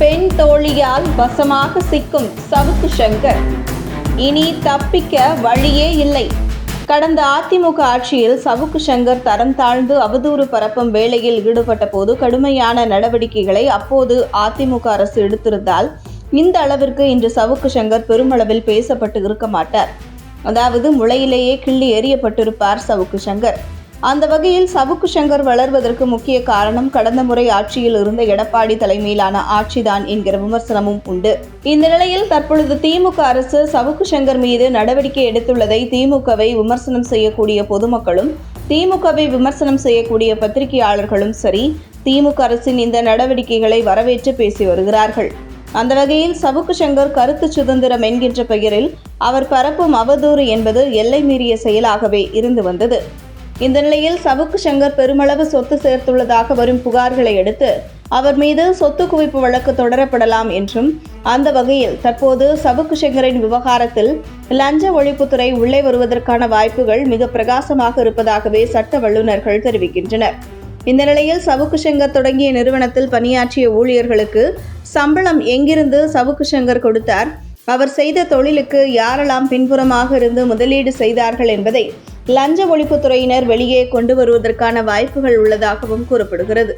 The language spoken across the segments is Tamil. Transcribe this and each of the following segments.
பெண் தோழியால் வசமாக சிக்கும் சவுக்கு சங்கர். இனி தப்பிக்க வழியே இல்லை. கடந்த அதிமுக ஆட்சியில் சவுக்கு சங்கர் தரம் தாழ்ந்து அவதூறு பரப்பும் வேலையில் ஈடுபட்ட போது கடுமையான நடவடிக்கைகளை அப்போது அதிமுக அரசு எடுத்திருந்தால் இந்த அளவிற்கு இன்று சவுக்கு சங்கர் பெருமளவில் பேசப்பட்டு இருக்க மாட்டார். அதாவது முளையிலேயே கிள்ளி எறியப்பட்டிருப்பார் சவுக்கு சங்கர். அந்த வகையில் சவுக்கு சங்கர் வளர்வதற்கு முக்கிய காரணம் கடந்த முறை ஆட்சியில் இருந்த எடப்பாடி தலைமையிலான ஆட்சிதான் என்கிற விமர்சனமும் உண்டு. இந்த நிலையில் தற்பொழுது திமுக அரசு சவுக்கு சங்கர் மீது நடவடிக்கை எடுத்துள்ளதை திமுகவை விமர்சனம் செய்யக்கூடிய பொதுமக்களும் திமுகவை விமர்சனம் செய்யக்கூடிய பத்திரிகையாளர்களும் சரி திமுக அரசின் இந்த நடவடிக்கைகளை வரவேற்று பேசி வருகிறார்கள். அந்த வகையில் சவுக்கு சங்கர் கருத்து சுதந்திரம் என்கின்ற பெயரில் அவர் பரப்பும் அவதூறு என்பது எல்லை மீறிய செயலாகவே இருந்து வந்தது. இந்த நிலையில் சவுக்கு சங்கர் பெருமளவு சொத்து சேர்த்துள்ளதாக வரும் புகார்களை அடுத்து அவர் மீது சொத்து குவிப்பு வழக்கு தொடரப்படலாம் என்றும் அந்த வகையில் தற்போது சவுக்கு சங்கரின் விவகாரத்தில் லஞ்ச ஒழிப்புத்துறை உள்ளே வருவதற்கான வாய்ப்புகள் மிக பிரகாசமாக இருப்பதாகவே சட்ட வல்லுநர்கள் தெரிவிக்கின்றனர். இந்த நிலையில் சவுக்கு சங்கர் தொடங்கிய நிறுவனத்தில் பணியாற்றிய ஊழியர்களுக்கு சம்பளம் எங்கிருந்து சவுக்கு சங்கர் கொடுத்தார்? அவர் செய்த தொழிலுக்கு யாரெல்லாம் பின்புறமாக இருந்து முதலீடு செய்தார்கள் என்பதை லஞ்ச ஒழிப்புத்துறையினர் வெளியே கொண்டு வருவதற்கான வாய்ப்புகள் உள்ளதாகவும் கூறப்படுகிறது.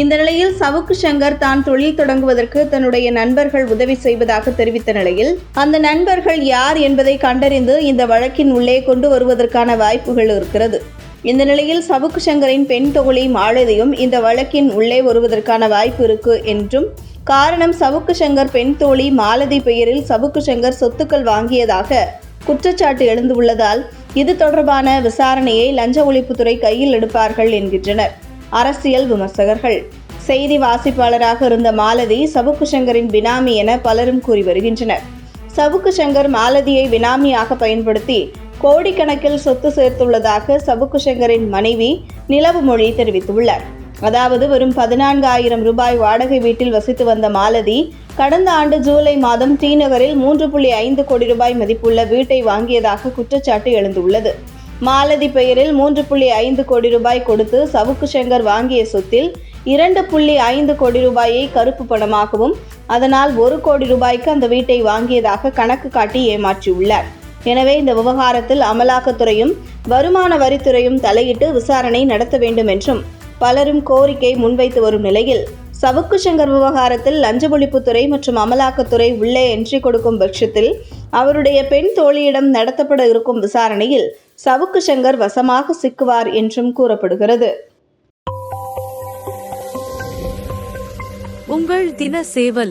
இந்த நிலையில் சவுக்கு சங்கர் தான் தொழில் தொடங்குவதற்கு தன்னுடைய நண்பர்கள் உதவி செய்வதாக தெரிவித்த நிலையில் அந்த நண்பர்கள் யார் என்பதை கண்டறிந்து இந்த வழக்கின் உள்ளே கொண்டு வருவதற்கான வாய்ப்புகள் இருக்கிறது. இந்த நிலையில் சவுக்கு சங்கரின் பெண் தொகுளி மாலதியும் இந்த வழக்கின் உள்ளே வருவதற்கான வாய்ப்பு இருக்கு என்றும் காரணம் சவுக்கு சங்கர் பெண் தோழி மாலதி பெயரில் சவுக்கு சங்கர் சொத்துக்கள் வாங்கியதாக குற்றச்சாட்டு எழுந்துள்ளதால் இது தொடர்பான விசாரணையை லஞ்ச ஒழிப்புத்துறை கையில் எடுப்பார்கள் என்கின்றனர். அரசியல் விமர்சகர்கள். செய்தி வாசிப்பாளராக இருந்த மாலதி சவுக்கு சங்கரின் பினாமி என பலரும் கூறி வருகின்றனர். சவுக்கு சங்கர் மாலதியை பினாமியாக பயன்படுத்தி கோடிக்கணக்கில் சொத்து சேர்த்துள்ளதாக சவுக்கு சங்கரின் மனைவி நிலவு மொழி தெரிவித்துள்ளார். அதாவது வெறும் பதினான்காயிரம் ரூபாய் வாடகை வீட்டில் வசித்து வந்த மாலதி கடந்த ஆண்டு ஜூலை மாதம் டி நகரில் மூன்று புள்ளி ஐந்து கோடி ரூபாய் மதிப்புள்ள வீட்டை வாங்கியதாக குற்றச்சாட்டு எழுந்துள்ளது. மாலதி பெயரில் மூன்று புள்ளி ஐந்து கோடி ரூபாய் கொடுத்து சவுக்கு சங்கர் வாங்கிய சொத்தில் இரண்டு புள்ளி ஐந்து கோடி ரூபாயை கருப்பு பணமாகவும் அதனால் ஒரு கோடி ரூபாய்க்கு அந்த வீட்டை வாங்கியதாக கணக்கு காட்டி ஏமாற்றியுள்ளார். எனவே இந்த விவகாரத்தில் அமலாக்கத்துறையும் வருமான வரித்துறையும் தலையிட்டு விசாரணை நடத்த வேண்டும் என்றும் பலரும் கோரிக்கை முன்வைத்து வரும் நிலையில் சவுக்கு சங்கர் விவகாரத்தில் லஞ்ச ஒழிப்புத்துறை மற்றும் அமலாக்கத்துறை உள்ளே என்ட்ரி கொடுக்கும் பட்சத்தில் அவருடைய பெண் தோழியிடம் நடத்தப்பட இருக்கும் விசாரணையில் சவுக்கு சங்கர் வசமாக சிக்குவார் என்றும் கூறப்படுகிறது. உங்கள் தின சேவல்.